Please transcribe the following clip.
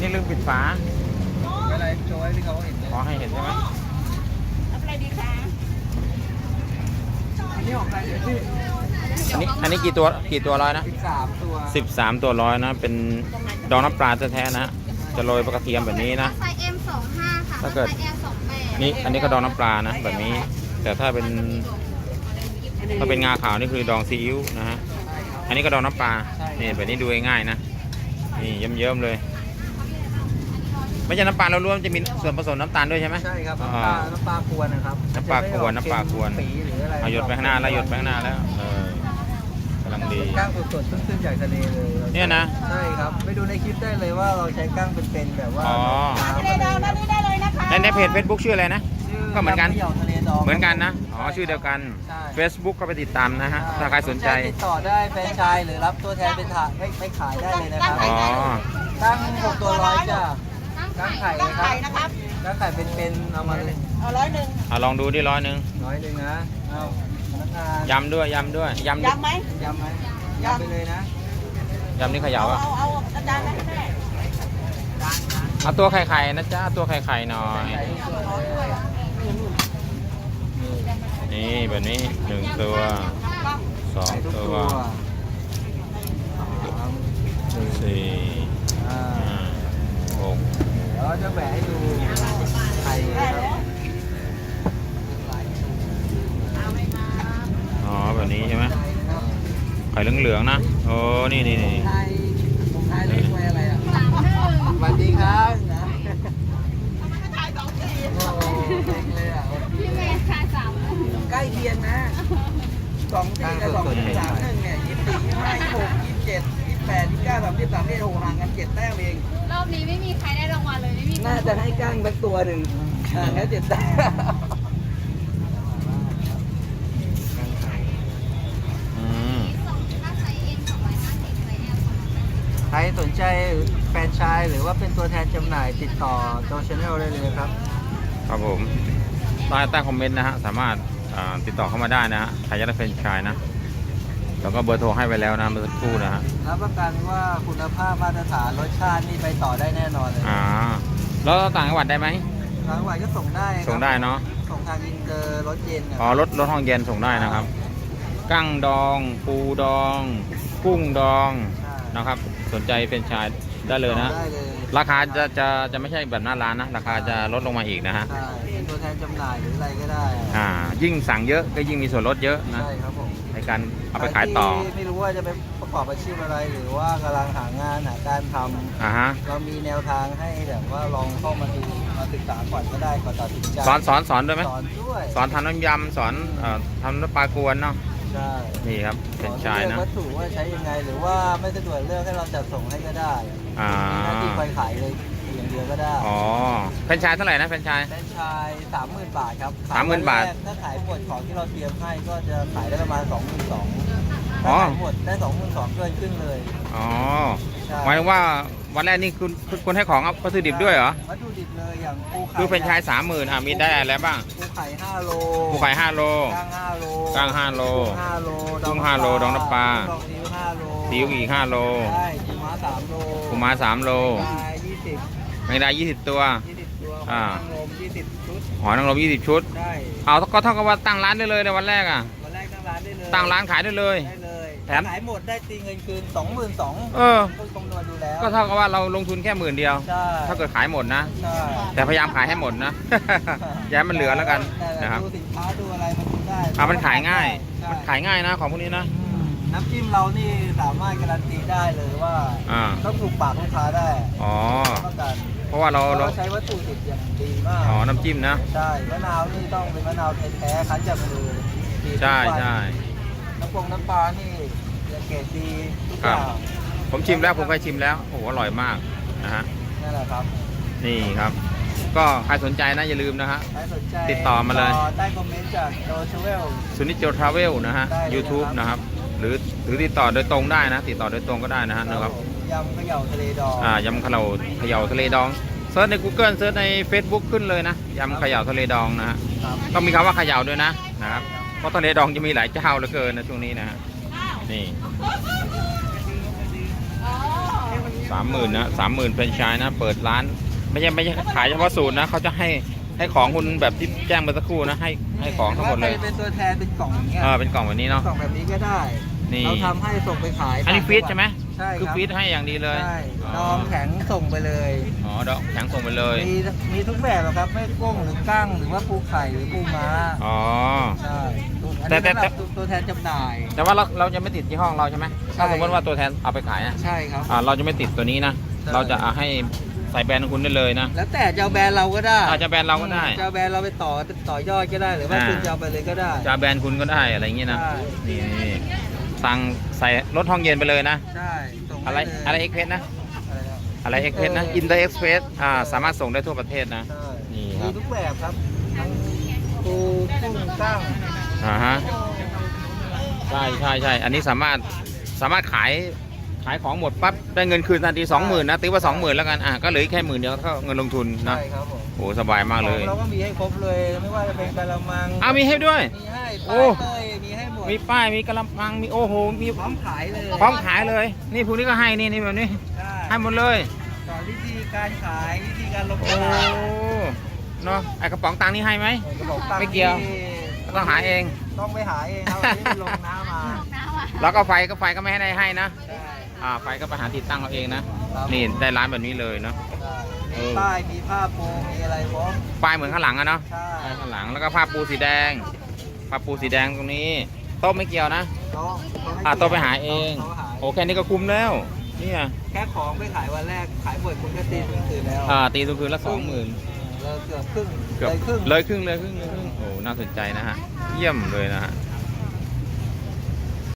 แปดสิบอันนี้ลืมปิดฝาเวลาโชว์ให้พี่เขาเห็นเลยขอให้เห็นใช่ไหมรับอะไรดีคะอันนี้ของใครเดี๋ยวพี่อันนี้อันนี้กี่ตัวกี่ตัวร้อยนะสิบสามตัวสิบสามตัวร้อยนะ เป็นดองน้ำปลาแท้ๆนะ จะโรยกระเทียมแบบนี้นะไซส์ M สองห้าค่ะถ้าเกิดไซส์ M สองแปดนี่อันนี้ก็ดองน้ำปลานะ แบบนี้ แต่ถ้าเป็นถ้าเป็นงาขาวนี่คือดองซีอิ๊วนะฮะอันนี้ก็ดองน้ำปลานี่แบบนี้ดูง่ายๆนะนี่เยิ้มๆเลย ไม่ใช่น้ำปลาเราล้วนจะมีส่วนผสมน้ำตาลด้วยใช่ไหม ใช่ครับอ่น้ำปลาน้ำปลากวนนะครับน้ำปลากวนน้ำปลากวนปีหรืออะไรเอาหยดไปข้างหน้าแล้วหยดไปข้างหน้าแล้วเออกำลังดีก้างสดๆขึ้นๆจากทะเลเลยเนี่ยนะใช่ครับ ไปดูในคลิปได้เลยว่าเราใช้ก้างเป็นๆแบบว่าอ๋อ ทะเลดองด้านนี้ได้เลยนะคะในในเพจ Facebook ชื่ออะไรนะ ชื่ก็เหมือนกันยำขยาทะเลดองเหมือนกันนะ อ๋อ ชื่อเดียวกัน ใช่ Facebook ก็ไปติดตามนะฮะ ถ้าใครสนใจ ติดต่อได้แฟรนไชส์หรือรับตัวแทนไปถ่ายไปไปขายได้เลยนะครับอ๋อ ตั้งหกตัวร้อย จ้ะตั้งไข่ตั้งนะครัไข่บนะครับตั้งไข่เป็นๆเอามาเลยเอาร้อยหนึ่งเอาลองดูดิร้อยหนึ่งร้อยหนึ่งนะเอาพนักงานยำด้วยยำด้วยยำยำไหม ยำไหมยำไปเลยนะยำนี่เขเอาย่าอะเอาเอาอาจารย์นะแม่เอาตัวไข่ไข่นะจ๊ะเอาตัวไข่ไข่หน่อยใส่ทุกตัวเลยนี่นี่แบบนี้หนึ่งตัวสองใส่ทุกตัตัวว ไข่เหลืองๆนะโอ้นี่นี่นี่ไทยผมไทยเล็กไว้อะไรอะสวัสดีครับนะโอ้เล็กเลยอะพี่เมย์ค่ะสามใกล้เคียงนะสองสี่กับสองสามหนึ่งเนี่ยยี่สิบสี่ยี่สิบห้ายี่สิบหกยี่สิบเจ็ดยี่สิบแปดยี่สิบเก้าสามสิบสามสิบหกห่างกันเจ็ดแต้มเอง รอบนี้ไม่มีใครได้รางวัลเลยไม่มี น่าจะให้ก้างสักตัวหนึ่งห่างกันเจ็ดแต้ม อืม ถ้าไซส์ M สองร้อยห้าสิบไซส์ M สองร้อยแปดสิบ ใครสนใจแฟรนไชส์หรือว่าเป็นตัวแทนจำหน่ายติดต่อโจชาแนลได้เลยครับ ครับผมใต้ใต้คอมเมนต์นะฮะสามารถอ่าติดต่อเข้ามาได้นะฮะใครจะได้เป็นชายนะ แล้วก็เบอร์โทรให้ไว้แล้วนะเมื่อสักครู่นะฮะรับประกันว่าคุณภาพมาตรฐานรสชาตินี่ไปต่อได้แน่นอนเลยอ่าแล้วต่างจังหวัดได้ไหมทางวันก็ส่งได้ครับส่งได้เนาะส่งทางอินเตอร์รถเย็นนะอ๋อรถรถห้องเย็นส่งได้นะครับ กั้งดอง ปูดอง กุ้งดองใช่นะครับ สนใจเป็นชายได้เลยนะ ได้เลยราคาจะจะจะไม่ใช่แบบหน้าร้านนะ ราคาจะลดลงมาอีกนะฮะ ใช่เป็นตัวแทนจำหน่ายหรืออะไรก็ได้อ่า ยิ่งสั่งเยอะก็ยิ่งมีส่วนลดเยอะนะ ใช่ครับผมในการเอาไปขายต่อ ใครที่ไม่รู้ว่าจะไปประกอบอาชีพอะไร หรือว่ากำลังหางานหาการทำอ่าฮะ เรามีแนวทางให้แบบว่าลองเข้ามาดูมาศึกษาก่อนก็ได้ก่อนตัดสินใจสอนสอนสอนด้วยไหม สอนด้วยสอนทำน้ำยำสอนเอ่อทำน้ำปลากวนเนาะ ใช่นี่ครับเป็นชายสอนะเลือกวัตถุว่าใช้ยังไง หรือว่าไม่สะดวกเลือกให้เราจัดส่งให้ก็ได้อ่า มีหน้าที่คอยขายเลยอย่างเดียวก็ได้อ๋อเป็นชายเท่าไหร่นะเป็นชาย แฟรนไชายสามหมื่นบาทครับ30,000บาทแรกถ้าขายหมดของที่เราเตรียมให้ก็จะขายได้ประมาณสองหมื่นสองอ๋อถ้าขายหมดได้สองหมื่นสองเกินครึ่งเลยอ๋อ ใช่หมายถึงว่า วันแรกนี่คุณคุณคุณให้ของเอาวัตถุดิบด้วยเหรอ วัตถุดิบเลยอย่างปูไข่คือเป็นชายสามหมื่นอะมีได้อะไรบ้างปูไข่ห้าโลปูไข่ห้าโลกลางห้าโลกลางห้าโลกุ้งห้าโลกุ้งห้าโลดองน้ำปลาดองนิ้วห้าโลซีอิ๊วอีกห้าโลใช่ปูม้าสามโลปูม้าสามโลปลายี่สิบแมงดายี่สิบตัวยี่สิบตัวอ่านางรมยี่สิบชุดหอยนางรมยี่สิบชุดได้เอาก็เท่ากับว่าตั้งร้านได้เลยในวันแรกอะวันแรกตั้งร้านได้เลยตั้งร้านขายได้เลยได้เลย แถม ขายหมดได้ตีเงินคืนสองหมื่นสองเออคุณคำนวณดูแล้ว ก็เท่ากับว่าเราลงทุนแค่หมื่นเดียว ใช่ถ้าเกิดขายหมดนะ ใช่แต่พยายามขายให้หมดนะ อย่าให้มันเหลือแล้วกันแต่นะครับ ดูสินค้าดูอะไรมันดูได้อะมันขายง่าย ใช่มันขายง่ายนะของพวกนี้นะ อืมน้ำจิ้มเรานี่สามารถการันตีได้เลยว่า อ่า ต้องถูกปากลูกค้าได้อ๋อ ประกันเพราะว่าเราเราเราใช้วัตถุดิบอย่างดีมาก อ๋อ น้ำจิ้มนะ ใช่มะนาวนี่ต้องเป็นมะนาวแท้ๆคั้นจากมือดีทุกใช่วันใช่ น้ำปงน้ำปลานี่ละเกรดดีทุกคอรับ ย่างผมชิมแล้วผมเคยชิมแล้วโอ้โหอร่อยมากนะฮะนั่นแหละครับนี่ครับ ก็ใครสนใจนะอย่าลืมนะฮะ ใครสนใจติดต่อมาเลย ใต้คอมเมนต์จากโดชเวล สุนิจโจทราเวลนะฮะ ได้เลย YouTube นะนะคครัรับ บ หรือหรือติดต่อโดยตรงได้นะ ติดต่อโดยตรงก็ได้นะฮะนะครับ ยำเขย่าทะเลดองอ่ายำเขย่าเขย่าทะเลดองเซิร์ชใน Google เซิร์ชใน Facebook ขึ้นเลยนะยำเขย่าทะเลดองนะฮะครับก็มีคำว่าเขย่าด้วยนะนะครับ เพราะทะเลดองจะมีหลายเจ้าเหลือเกินนะช่วงนี้นะฮะนี่อ๋อสามหมื่นนะสามหมื่นเป็นชายนะ เปิดร้าน ไม่ใช่ไม่ใช่ขายเฉพาะสูตรนะเขาจะให้ให้ของคุณแบบที่แจ้งเมื่อสักครู่นะให้ให้ของทั้งหมดเลยว่าใครเป็นตัวแทนเป็นกล่องอย่างเงี้ยเออเป็นกล่องแบบนี้เนาะกล่องแบบนี้ก็ได้นี่เราทำให้ส่งไปขายอันนี้ฟีดใช่ไหม ใช่คือครับ ฟีดให้อย่างดีเลยใช่ดองแข็งส่งไปเลย อ๋อดอกแข็งส่งไปเลย มีมีทุกแบบอะครับ ไม่กุ้งหรือกั้งหรือว่าปูไข่หรือปูม้าอ๋อ ใช่อันแต่นี้แต่ สำหรับตัวแทนจำหน่าย แต่ว่าเราเราจะไม่ติดที่ห้องเราใช่ไหมใช่ ถ้าสมมติว่าตัวแทนเอาไปขายนะใช่ครับ อ่าเราจะไม่ติดตัวนี้นะ ใช่ เราจะเอาให้ใส่แบรนด์ของคุณได้เลยนะแล้วแต่จะเอาแบรนด์เราก็ได้อาจจะแบรนด์เราก็ได้ จะเอาแบรนด์เราไปต่อต่อยอดก็ได้หรือว่าอ่า คุณจะเอาไปเลยก็ได้จะเอาแบรนด์คุณก็ได้อะไรอย่างงี้นะใช่นี่นี่ สั่งใส่รถห้องเย็นไปเลยนะ ใช่ส่งอะไรด้เลยอะไรเอ็กเพสนะ อะไรครับอะไรเอ็กเพสนะอินเตอร์เอ็กเพสอ่าสามารถส่งได้ทั่วประเทศนะ ใช่นี่ครับ มีทุกแบบครับทั้งปูกุ้งกั้งอ่าฮะใช่ใช่ใช่อันนี้สามารถสามารถขายขายของหมดปั๊บได้เงินคืนทันทีสองหมื่นนะตีว่าสองหมื่นแล้วกันอะก็เหลือแค่หมื่นเดียวก็เงินลงทุนนะใช่ครับผมโอ้สบายมากเลยเราก็มีให้ครบเลยไม่ว่าจะเป็นกะละมังอ้าวมีให้ด้วย มีให้โอ้ป้ายเลยมีให้ห มดมีป้ายมีกระมังมีโอ้โหมีพร้อมขายเลยพร้อมขายเลย นี่พวกนี้ก็ให้นี่นี่แบบนี้ใช่ให้หมดเลยสอนวิธีการขายวิธีการลงตโอ้ลาดเนาะไอกระป๋องตังค์นี่ให้ไหม กระบอกตังค์ไม่เกี่ยวนี่ต้องหาเอง ต้องไปหาเองครับอันนี้มันลงน้ำมาน้ำอะแล้วก็ไฟก็ไฟก็ไม่ให้ได้ให้นะใช่อ่าไฟก็ไปหาติดตั้งเอาเองนะครับนี่ได้ร้านแบบนี้เลยเนาะ ใช่เอมีอ ป้ายมีผ้าปูมีอะไรพร้อมป้ายเหมือนข้างหลังอะเนาะใช่ป้ายข้างหลังแล้วก็ผ้าปูสีแดงผ้าปูสีแดงตรงนี้ โต๊ะไม่เกี่ยวนะโต๊ะอ่าโต๊ะไปหาเองโต๊ะหาโอ้แค่นี้ก็คุ้มแล้วเนี่ยแค่ของไปขายวันแรกขายหมดคุณก็ตีทุนคืนแล้วอ่าตีตัวคืนละสองหมื่นเราเกือบครึ่งเกือบเลยครึ่งเลยครึ่งเลยครึ่งเลยครึ่งโอ้น่าสนใจนะฮะ เยี่ยมเลยนะฮะ